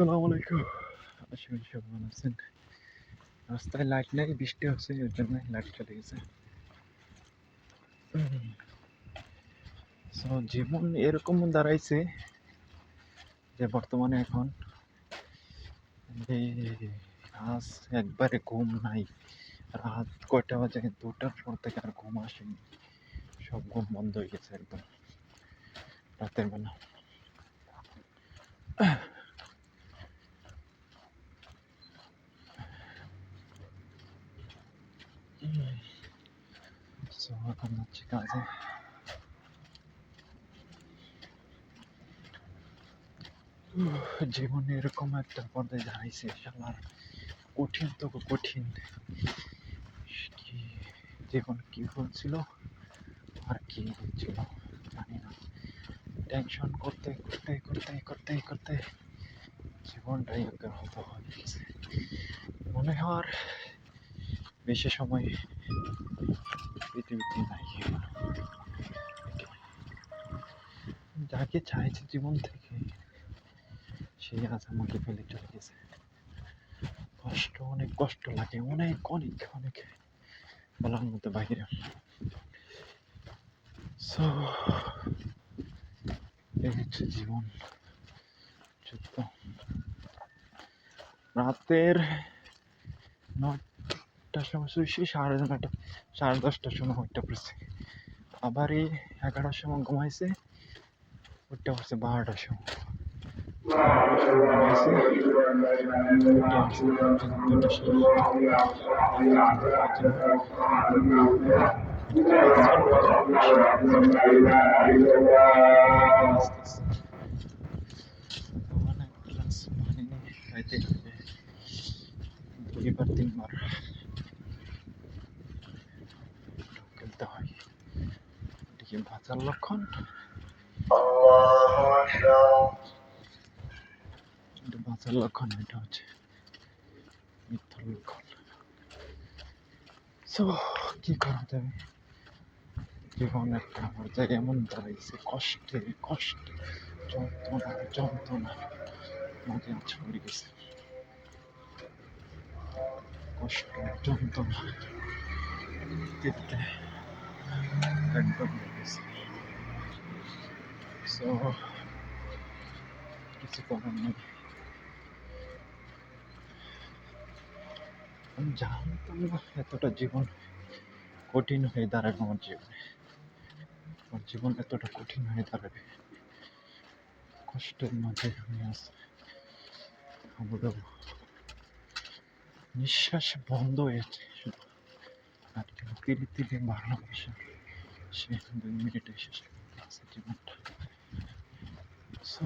আসসালামু আলাইকুম। আশা সব ভালো আছেন রাস্তায় লাইট নাই, বৃষ্টি হচ্ছে এর জন্য লাইট চলে গেছে। সো জীবন এরকম দাঁড়াইছে যে বর্তমানে এখন যে আজ একবারে ঘুম নাই। রাত কয়টা বাজে? দুটার পর থেকে আর ঘুম আসেনি। সব ঘুম বন্ধ হয়ে গেছে একদম। রাতের বেলা। এখন যাচ্ছি কাজে উহ, জীবনে এরকম একটা পর্যায়ে দাঁড়াইছে শালার। কঠিন তো কঠিন। কি জীবন কি বলছিল আর কি ছিল জানি না। টেনশন করতে করতে করতে করতে করতে জীবনটাই অজ্ঞাহত হয়ে গেছে। মনে হয় আর বেশি সময় পৃথিবীতে যাকে চাইছে জীবন থেকে সেই আজ আমাকে ফেলে চলে গেছে। কষ্ট, অনেক কষ্ট লাগে, অনেক অনেক অনেক। বলার মতো বাইরে সো এই হচ্ছে জীবন। রাতের নয়টার সময় শুয়েছি সাড়ে নয়টা সাড়ে দশটার সময় ওইটা পড়ছে আবার এই এগারোটার সময় ঘুমাইছে ওইটা পড়ছে বারোটার সময় ঘুমাইছে ওইটা হচ্ছে দুটোর অনেক ক্লাস মানে খাইতে খাইতে দুইবার তিনবার এটিকে বাঁচার লক্ষণ? বাঁচার লক্ষণ এটা হচ্ছে মিথ্যার লক্ষণ। সো, কি করা যাবে? জীবন একটা পর্যায়ে এমন দাঁড়াইছে, কষ্টে কষ্টে, যন্ত্রণা যন্ত্রণা গেছে। কষ্ট, যন্ত্রণা, দেখতে। একদম কিছু করার নেই আমি জানতাম না এতটা জীবন কঠিন হয়ে দাঁড়াবে আমার জীবনে। আমার জীবন এতটা কঠিন হয়ে দাঁড়াবে। কষ্টের মাঝে আমি নিঃশ্বাস বন্ধ হয়েছে আর কেউ ধীরে ধীরে ভালোবাসা সে দুই মিনিটে শেষ আছে জীবনটা সো